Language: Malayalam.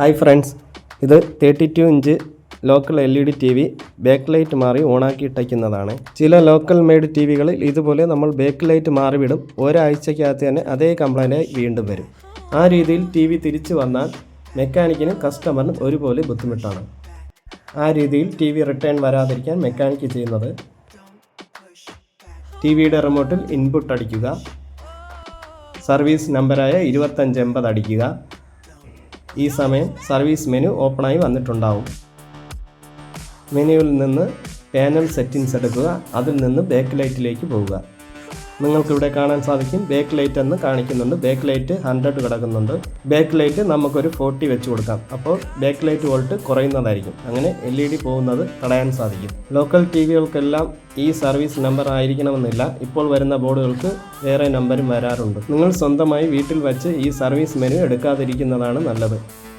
Hi friends. ഇത് thirty two inch local L E D T V back light മാറി ഓണാക്കി ഇട്ടയ്ക്കുന്നതാണ് ചില ലോക്കൽ മെയ്ഡ് ടി വികളിൽ ഇതുപോലെ നമ്മൾ ബാക്ക് ലൈറ്റ് മാറിവിടും. ഒരാഴ്ചക്കകത്ത് തന്നെ അതേ കംപ്ലൈന്റായി വീണ്ടും വരും. ആ രീതിയിൽ ടി വി തിരിച്ചു വന്നാൽ മെക്കാനിക്കിനും കസ്റ്റമറിനും ഒരുപോലെ ബുദ്ധിമുട്ടാണ്. ആ രീതിയിൽ ടി വി റിട്ടേൺ വരാതിരിക്കാൻ മെക്കാനിക്ക് ചെയ്യുന്നത്. ടി വിയുടെ റിമോട്ടിൽ ഇൻപുട്ട് അടിക്കുക. സർവീസ് നമ്പറായ ഇരുപത്തഞ്ച് എൺപത് അടിക്കുക. ഈ സമയം സർവീസ് മെനു ഓപ്പണായി വന്നിട്ടുണ്ടാവും. മെനുവിൽ നിന്ന് പാനൽ സെറ്റിംഗ്സ് എടുക്കുക അതിൽ നിന്ന് ബാക്ക് ലൈറ്റിലേക്ക് പോവുക. നിങ്ങൾക്കിവിടെ കാണാൻ സാധിക്കും. ബേക്ക് ലൈറ്റ് എന്ന് കാണിക്കുന്നുണ്ട്. ബേക്ക് ലൈറ്റ് ഹൺഡ്രഡ് കിടക്കുന്നുണ്ട്. ബേക്ക് ലൈറ്റ് നമുക്കൊരു ഫോർട്ടി വെച്ച് കൊടുക്കാം. അപ്പോൾ ബേക്ക് ലൈറ്റ് വോൾട്ട് കുറയുന്നതായിരിക്കും. അങ്ങനെ എൽ ഇ ഡി പോകുന്നത് തടയാൻ സാധിക്കും. ലോക്കൽ ടി വികൾക്കെല്ലാം ഈ സർവീസ് നമ്പർ ആയിരിക്കണമെന്നില്ല. ഇപ്പോൾ വരുന്ന ബോർഡുകൾക്ക് വേറെ നമ്പരും വരാറുണ്ട്. നിങ്ങൾ സ്വന്തമായി വീട്ടിൽ വച്ച് ഈ സർവീസ് മെനു എടുക്കാതിരിക്കുന്നതാണ് നല്ലത്.